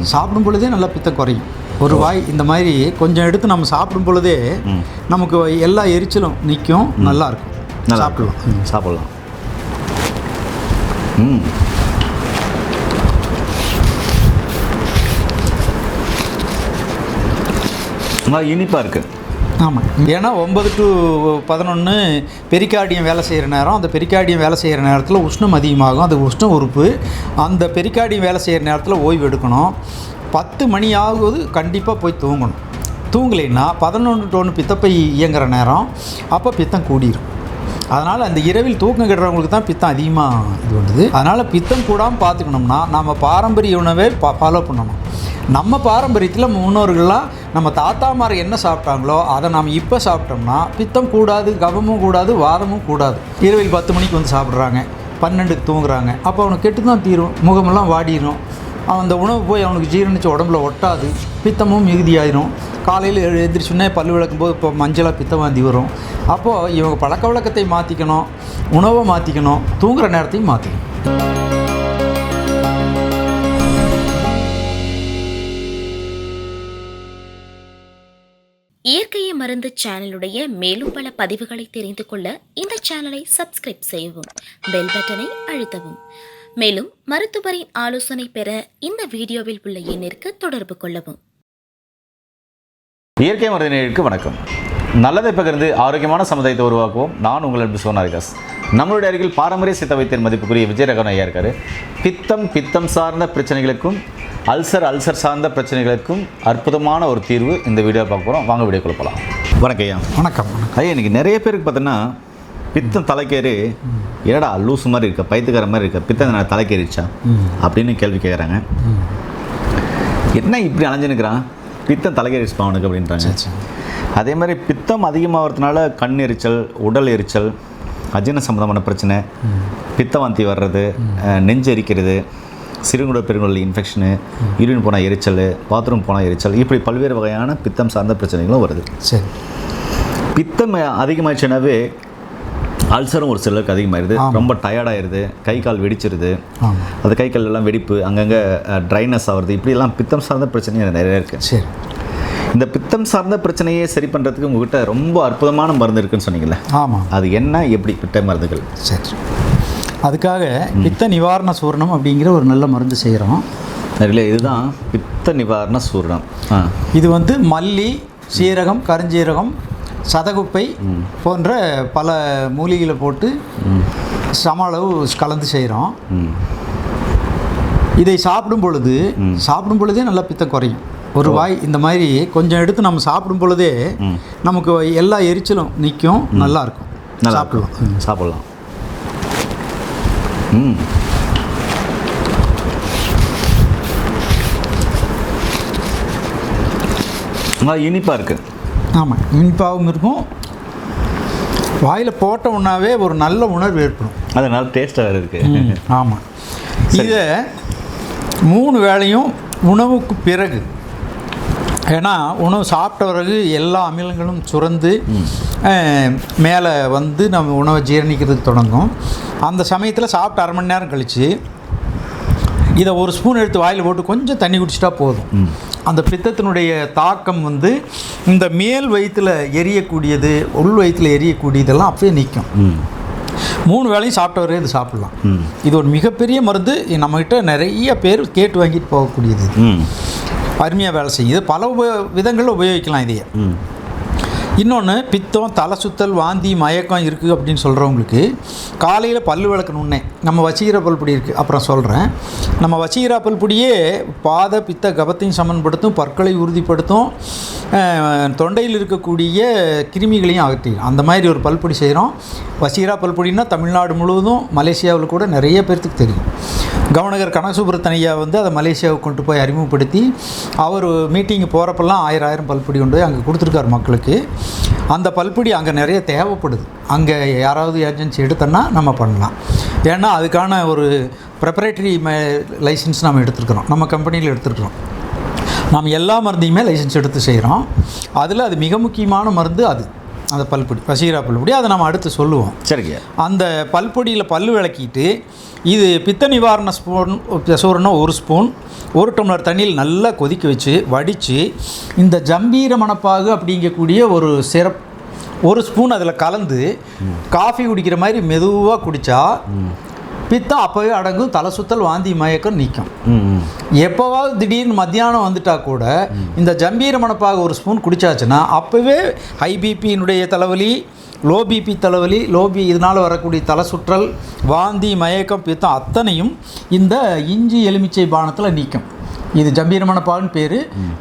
சாப்பிடும் பொழுதே நல்லா பித்தம் குறையும். ஒரு வாய் இந்த மாதிரி கொஞ்சம் எடுத்து நம்ம சாப்பிடும் பொழுதே நமக்கு எல்லா எரிச்சலும் நிற்கும் நல்லா இருக்கும். நல்லா சாப்பிடலாம். சாப்பிடலாம். ம். இனிப்பாக இருக்குது ஆமாம் ஏன்னா ஒன்பது டு பதினொன்று பெரிக்கார்டியம் வேலை செய்கிற நேரம் அந்த பெரிக்கார்டியம் வேலை செய்கிற நேரத்தில் உஷ்ணம் அதிகமாகும் அது உஷ்ண உறுப்பு. அந்த பெரிக்கார்டியம் வேலை செய்கிற நேரத்தில் ஓய்வு எடுக்கணும். பத்து மணி ஆகுவது கண்டிப்பாக போய் தூங்கணும். தூங்கலைன்னா பதினொன்று டு ஒன்று பித்தப்பை இயங்குற நேரம் அப்போ பித்தம் கூடிரும். அதனால் அந்த இரவில் தூக்கம் கெடுறவங்களுக்கு தான் பித்தம் அதிகமாக இது பண்ணுது. அதனால் பித்தம் கூடாமல் பார்த்துக்கணும்னா நம்ம பாரம்பரிய உணவை ஃபாலோ பண்ணணும். நம்ம பாரம்பரியத்தில் முன்னோர்கள்லாம் நம்ம தாத்தாமார் என்ன சாப்பிட்டாங்களோ அதை நாம் இப்போ சாப்பிட்டோம்னா பித்தம் கூடாது கபமும் கூடாது வாதமும் கூடாது. இரவில் பத்து மணிக்கு வந்து சாப்பிட்றாங்க. பன்னெண்டுக்கு தூங்குறாங்க. அப்போ அவனுக்கு கெட்டு தான் தீரும். முகமெல்லாம் வாடிடும் அவன் அந்த உணவு போய் அவனுக்கு ஜீரணித்து உடம்புல ஒட்டாது. பித்தமும் மிகுதியாயிரும். காலையில் எழுந்திரிச்சுன்னே பல் விளக்கும் போது இப்போ மஞ்சளாக பித்தம் வாந்தி வரும். அப்போது இவங்க பழக்க வழக்கத்தை மாற்றிக்கணும் உணவை மாற்றிக்கணும் தூங்குகிற நேரத்தையும் மாற்றிக்கணும் மருந்து சேனலுடைய மேலும் பல பதிவுகளை தெரிந்து கொள்ள இந்த சேனலை சப்ஸ்கிரைப் செய்யவும் பெல் பட்டனை அழுத்தவும். மேலும் மருத்துவரின் ஆலோசனை பெற இந்த வீடியோவில் உள்ள எண்ணிற்கு தொடர்பு கொள்ளவும். இயற்கை மருந்தினருக்கு வணக்கம். நல்லதை பகிர்ந்து ஆரோக்கியமான சமுதாயத்தை உருவாக்குவோம். நான் உங்கள் அன்பு சோனாரிகாஸ் நம்மளுடைய அருகில் பாரம்பரிய சித்த வைத்தியர் மதிப்புக்குரிய விஜயரகன் ஐயா இருக்காரு. பித்தம் பித்தம் சார்ந்த பிரச்சனைகளுக்கும் அல்சர் அல்சர் சார்ந்த பிரச்சனைகளுக்கும் அற்புதமான ஒரு தீர்வு இந்த வீடியோ பார்க்க போகிறோம் வாங்க வீடியோ கொடுப்பலாம் வணக்கம் ஐயா. வணக்கம் ஐயா இன்னைக்கு நிறைய பேருக்கு பார்த்தோன்னா பித்தம் தலைக்கேறி ஏடா லூசு மாதிரி இருக்க பைத்துக்கார மாதிரி இருக்க பித்தம் தலைக்கேறிச்சா அப்படின்னு கேள்வி கேட்குறாங்க என்ன இப்படி அலைஞ்சுனுக்கிறான் பித்தம் தலைக்கேறிச்சுப்பா அவனுக்கு அப்படின்றாங்க. அதே மாதிரி பித்தம் அதிகமாகிறதுனால கண் எரிச்சல் உடல் எரிச்சல் அஜீரண சம்மந்தமான பிரச்சனை பித்தவாந்தி வர்றது நெஞ்சு எரிக்கிறது சிறுகுட பெருங்குடல் இன்ஃபெக்ஷனு யூரின் போனால் எரிச்சல் பாத்ரூம் போனால் எரிச்சல் இப்படி பல்வேறு வகையான பித்தம் சார்ந்த பிரச்சனைகளும் வருது. சரி. பித்தம் அதிகமாச்சுனாவே அல்சரும் ஒரு சிலருக்கு அதிகமாயிருது. ரொம்ப டயர்டாயிருது கை கால் வெடிச்சிருது. அது கை கால் எல்லாம் வெடிப்பு அங்கங்கே ட்ரைனஸ் ஆகுறது இப்படியெல்லாம் பித்தம் சார்ந்த பிரச்சனை நிறைய இருக்குது சரி. இந்த பித்தம் சார்ந்த பிரச்சனையை சரி பண்ணுறதுக்கு உங்ககிட்ட ரொம்ப அற்புதமான மருந்து இருக்குன்னு சொன்னீங்கல்ல? ஆமாம் அது என்ன எப்படி பித்த மருந்துகள்? சரி. அதுக்காக பித்த நிவாரண சூரணம் அப்படிங்கிற ஒரு நல்ல மருந்து செய்கிறோம் இல்லை இதுதான் பித்த நிவாரண சூரணம். இது வந்து மல்லி சீரகம் கருஞ்சீரகம் சதகுப்பை போன்ற பல மூலிகைகளை போட்டு சம அளவு கலந்து செய்கிறோம் இதை சாப்பிடும் பொழுது சாப்பிடும் பொழுதே நல்லா பித்தம் குறையும். ஒரு வாய் இந்த மாதிரி கொஞ்சம் எடுத்து நம்ம சாப்பிடும் பொழுதே நமக்கு எல்லா எரிச்சலும் நிற்கும் நல்லா இருக்கும். சாப்பிடலாம். சாப்பிடலாம். ம். இனிப்பாக இருக்குது ஆமாம் இனிப்பாகவும் இருக்கும். வாயில் போட்ட உணாவே ஒரு நல்ல உணர்வு ஏற்படும். அது நல்லா டேஸ்ட்டாக இருக்குது ஆமாம் இதை மூணு வேளையும் உணவுக்கு பிறகு ஏன்னா உணவு சாப்பிட்ட பிறகு எல்லா அமிலங்களும் சுரந்து மேலே வந்து நம்ம உணவை ஜீரணிக்கிறதுக்கு தொடங்கும். அந்த சமயத்தில் சாப்பிட்டு அரை மணி நேரம் கழித்து இதை ஒரு ஸ்பூன் எடுத்து வாயில் போட்டு கொஞ்சம் தண்ணி குடிச்சிட்டா போதும். அந்த பித்தத்தினுடைய தாக்கம் வந்து இந்த மேல் வயிற்றில் எரியக்கூடியது உள் வயிற்றில் எரியக்கூடியதெல்லாம் அப்பயே நிற்கும் மூணு வேளையும் சாப்பிட்டவரே இது சாப்பிடலாம். இது ஒரு மிகப்பெரிய மருந்து. நம்மகிட்ட நிறைய பேர் கேட்டு வாங்கிட்டு போகக்கூடியது இது. அருமையாக வேலை செய்யுது. பல உப விதங்களில் உபயோகிக்கலாம் இதையே. இன்னொன்று பித்தம் தலை சுத்தல் வாந்தி மயக்கம் இருக்குது அப்படின்னு சொல்கிறவங்களுக்கு காலையில் பல் விளக்கணுன்னே நம்ம வசீகர பல்புடி இருக்குது அப்புறம் சொல்கிறேன் நம்ம வசீகரா பல்புடியே பாத பித்த கபத்தையும் சமன்படுத்தும் பற்களை உறுதிப்படுத்தும் தொண்டையில் இருக்கக்கூடிய கிருமிகளையும் அகற்றிடும் அந்த மாதிரி ஒரு பல்பொடி செய்கிறோம் வசீகரா பல்பொடின்னா தமிழ்நாடு முழுவதும் மலேசியாவில் கூட நிறைய பேர்த்துக்கு தெரியும். கவர்னர் கனகசுப்ரத்தனையா வந்து அதை மலேசியாவுக்கு கொண்டு போய் அறிமுகப்படுத்தி அவர் மீட்டிங் போகிறப்பெல்லாம் ஆயிரம் ஆயிரம் பல்பொடி கொண்டு போய் அங்கே கொடுத்துருக்காரு மக்களுக்கு. அந்த பல்பொடி அங்கே நிறைய தேவைப்படுது. அங்கே யாராவது ஏஜென்சி எடுத்தோன்னா நம்ம பண்ணலாம். ஏன்னா அதுக்கான ஒரு ப்ரெப்பரேட்டரி லைசன்ஸ் நம்ம எடுத்துருக்குறோம். நம்ம கம்பெனியில் எடுத்துருக்குறோம். நாம் எல்லா மருந்தையுமே லைசன்ஸ் எடுத்து செய்கிறோம் அதில் அது மிக முக்கியமான மருந்து அது. அந்த பல்பொடி வசீகரா பல்பொடி அதை நம்ம அடுத்து சொல்லுவோம். சரிங்க. அந்த பல்பொடியில் பல்லு விளக்கிட்டு இது பித்த நிவாரண ஸ்பூன் சூரணம் ஒரு ஸ்பூன் ஒரு டம்ளர் தண்ணியில் நல்லா கொதிக்க வச்சு வடித்து இந்த ஜம்பீர மணப்பாகு அப்படிங்கக்கூடிய ஒரு சிரப் ஒரு ஸ்பூன் அதில் கலந்து காஃபி குடிக்கிற மாதிரி மெதுவாக குடித்தா பித்தம் அப்போவே அடங்கும் தலை சுத்தல் வாந்தி மயக்கம் நிற்கும் எப்போவாவது திடீர்னு மத்தியானம் வந்துட்டா கூட இந்த ஜம்பீர மணப்பாக ஒரு ஸ்பூன் குடிச்சாச்சுன்னா அப்போவே ஹைபிபியினுடைய தலைவலி லோ பிபி தலைவலி லோ பி இதனால் வரக்கூடிய தலை சுற்றல் வாந்தி மயக்கம் பித்தம் அத்தனையும் இந்த இஞ்சி எலுமிச்சை பானத்தில் நீக்கும். இது ஜம்பீர மணப்பாகுன்னு பேர்.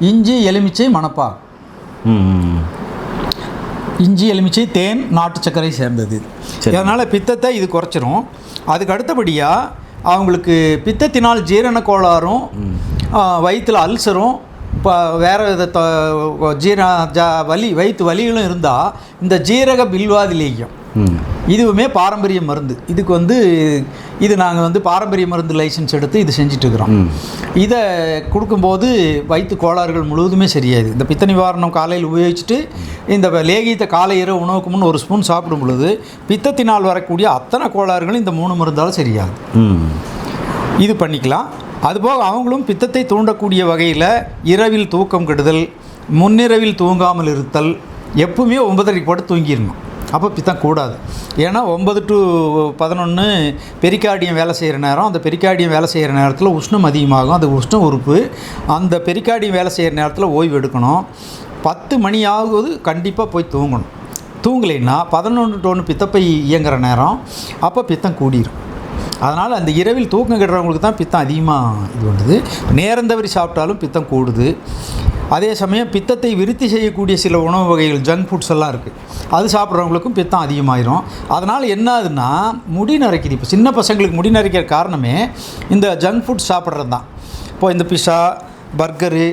இஞ்சி எலுமிச்சை மணப்பாகு இஞ்சி எலுமிச்சை தேன் நாட்டு சர்க்கரை சேர்ந்தது. சரி. அதனால் பித்தத்தை இது குறைச்சிரும். அதுக்கு அடுத்தபடியாக அவங்களுக்கு பித்தத்தினால் ஜீரண கோளாறும் வயிற்றில் அல்சரும் இப்போ வேறு வித ஜீர ஜ வலி வயிற்று வலிகளும் இருந்தால் இந்த ஜீரக பில்வாதி லேகியம் ம் இதுவுமே பாரம்பரிய மருந்து. இதுக்கு வந்து இது நாங்கள் வந்து பாரம்பரிய மருந்து லைசன்ஸ் எடுத்து இது செஞ்சிட்ருக்குறோம். இதை கொடுக்கும்போது வயிற்று கோளாறுகள் முழுவதுமே சரியாயுது இந்த பித்த நிவாரணம் காலையில் உபயோகிச்சுட்டு இந்த லேகியத்தை காலை இரவு உணவுக்கு முன் ஒரு ஸ்பூன் சாப்பிடும் பொழுது பித்தத்தினால் வரக்கூடிய அத்தனை கோளாறுகளும் இந்த மூணு மருந்தால் சரியாகுது. ம். இது பண்ணிக்கலாம். அதுபோக அவங்களும் பித்தத்தை தூண்டக்கூடிய வகையில் இரவில் தூக்கம் கெடுதல் முன்னிரவில் தூங்காமல் இருத்தல் எப்பவுமே ஒன்பதரைக்கு போட்டு தூங்கிடணும். அப்போ பித்தம் கூடாது. ஏன்னா ஒன்பது டு பதினொன்று பெரிக்கார்டியம் வேலை செய்கிற நேரம் அந்த பெரிக்கார்டியம் வேலை செய்கிற நேரத்தில் உஷ்ணம் அதிகமாகும். அது உஷ்ண உறுப்பு. அந்த பெரிக்கார்டியம் வேலை செய்கிற நேரத்தில் ஓய்வு எடுக்கணும். பத்து மணி கண்டிப்பாக போய் தூங்கணும். தூங்கலைன்னா பதினொன்று டு ஒன்று பித்தப்பை இயங்குற நேரம் அப்போ பித்தம் கூடிரும். அதனால் அந்த இரவில் தூக்கம் கெடுறவங்களுக்கு தான் பித்தம் அதிகமாக இது பண்ணுது. நேரந்தவரி சாப்பிட்டாலும் பித்தம் கூடுது. அதே சமயம் பித்தத்தை விருத்தி செய்யக்கூடிய சில உணவு வகைகள் ஜங்க் ஃபுட்ஸ் எல்லாம் இருக்குது அது சாப்பிட்றவங்களுக்கும் பித்தம் அதிகமாயிரும். அதனால் என்ன ஆகுதுன்னா முடி நரைக்குது இப்போ சின்ன பசங்களுக்கு முடி நரைக்கிற காரணமே இந்த ஜங்க் ஃபுட் சாப்பிட்றது தான். இப்போ இந்த பிஸா பர்கரு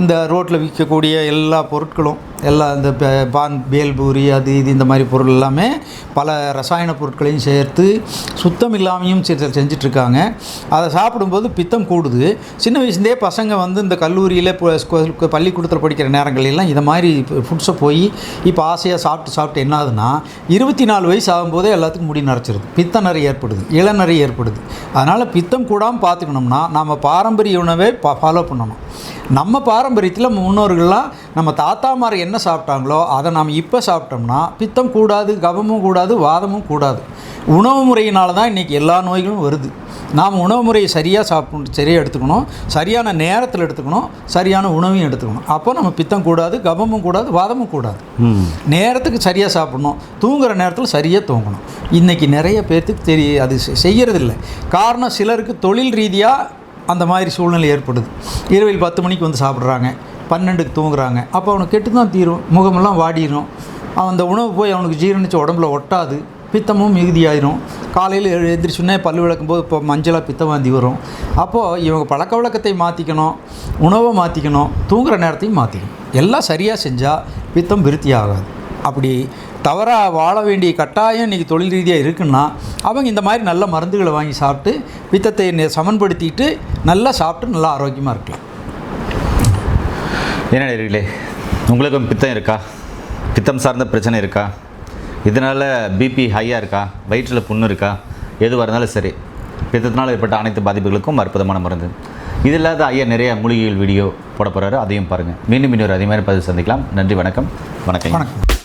இந்த ரோட்டில் விற்கக்கூடிய எல்லா பொருட்களும் எல்லா இந்த பான் பேல்பூரி அது இது இந்த மாதிரி பொருள் எல்லாமே பல ரசாயன பொருட்களையும் சேர்த்து சுத்தம் இல்லாமையும் செ- செஞ்சிட்ருக்காங்க. அதை சாப்பிடும்போது பித்தம் கூடுது. சின்ன வயசுலேயே பசங்க வந்து இந்த கல்லூரியில் இப்போ பள்ளிக்கூடத்தில் படிக்கிற நேரங்களெல்லாம் இதை மாதிரி ஃபுட்ஸை போய் இப்போ ஆசையாக சாப்பிட்டு சாப்பிட்டு என்ன ஆகுதுன்னா இருபத்தி நாலு வயசு ஆகும்போதே எல்லாத்துக்கும் முடி நரைச்சிருது. பித்த நரை ஏற்படுது இளநரை ஏற்படுது. அதனால் பித்தம் கூடாமல் பார்த்துக்கணும்னா நம்ம பாரம்பரிய உணவை ஃபாலோ பண்ணணும். நம்ம பாரம்பரியத்தில் முன்னோர்கள்லாம் நம்ம தாத்தாமார் என்ன சாப்பிட்டாங்களோ அதை நாம் இப்போ சாப்பிட்டோம்னா பித்தம் கூடாது கபமும் கூடாது வாதமும் கூடாது. உணவு முறையினால தான் இன்றைக்கி எல்லா நோய்களும் வருது. நாம் உணவு முறையை சரியாக சாப்பிட்டு சரியாக எடுத்துக்கணும். சரியான நேரத்தில் எடுத்துக்கணும் சரியான உணவையும் எடுத்துக்கணும். அப்போ நம்ம பித்தம் கூடாது கபமும் கூடாது வாதமும் கூடாது. நேரத்துக்கு சரியாக சாப்பிடணும். தூங்குற நேரத்தில் சரியாக தூங்கணும். இன்றைக்கி நிறைய பேர்த்துக்கு தெரிய அது செ- செய்யறதில்ல. காரணம் சிலருக்கு தொழில் ரீதியாக அந்த மாதிரி சூழ்நிலை ஏற்படுது. இரவில் பத்து மணிக்கு வந்து சாப்பிட்றாங்க. பன்னெண்டுக்கு தூங்குறாங்க. அப்போ அவனுக்கு கெட்டு தான் தீரும். முகமெல்லாம் வாடிடும் அந்த உணவு போய் அவனுக்கு ஜீரணிச்சு உடம்புல ஒட்டாது. பித்தமும் மிகுதியாயிரும். காலையில் எழுந்திரிச்சுன்னே பல் விளக்கும் விளக்கும்போது இப்போ மஞ்சளாக பித்தவாந்தி வரும். அப்போது இவங்க பழக்க வழக்கத்தை மாற்றிக்கணும் உணவை மாற்றிக்கணும் தூங்குற நேரத்தையும் மாற்றிக்கணும் எல்லாம் சரியாக செஞ்சால் பித்தம் விருத்தி ஆகாது. அப்படி தவறாக வாழ வேண்டிய கட்டாயம் இன்றைக்கி தொழில் ரீதியாக இருக்குன்னா அவங்க இந்த மாதிரி நல்ல மருந்துகளை வாங்கி சாப்பிட்டு பித்தத்தை சமன்படுத்திட்டு நல்லா சாப்பிட்டு நல்லா ஆரோக்கியமாக இருக்கலாம். என்ன உங்களுக்கும் பித்தம் இருக்கா? பித்தம் சார்ந்த பிரச்சனை இருக்கா? இதனால் பிபி ஹையாக இருக்கா? வயிற்றில் புண்ணு இருக்கா? எதுவாக இருந்தாலும் சரி. பித்தத்தினால் ஏற்பட்ட அனைத்து பாதிப்புகளுக்கும் அற்புதமான மருந்து. இது இல்லாத ஐயா நிறைய மூலிகைகள் வீடியோ போட போகிறாரு அதையும் பாருங்கள் மீண்டும் இன்னொரு அதே மாதிரி பதிவு சந்திக்கலாம். நன்றி வணக்கம். வணக்கம் வணக்கம்.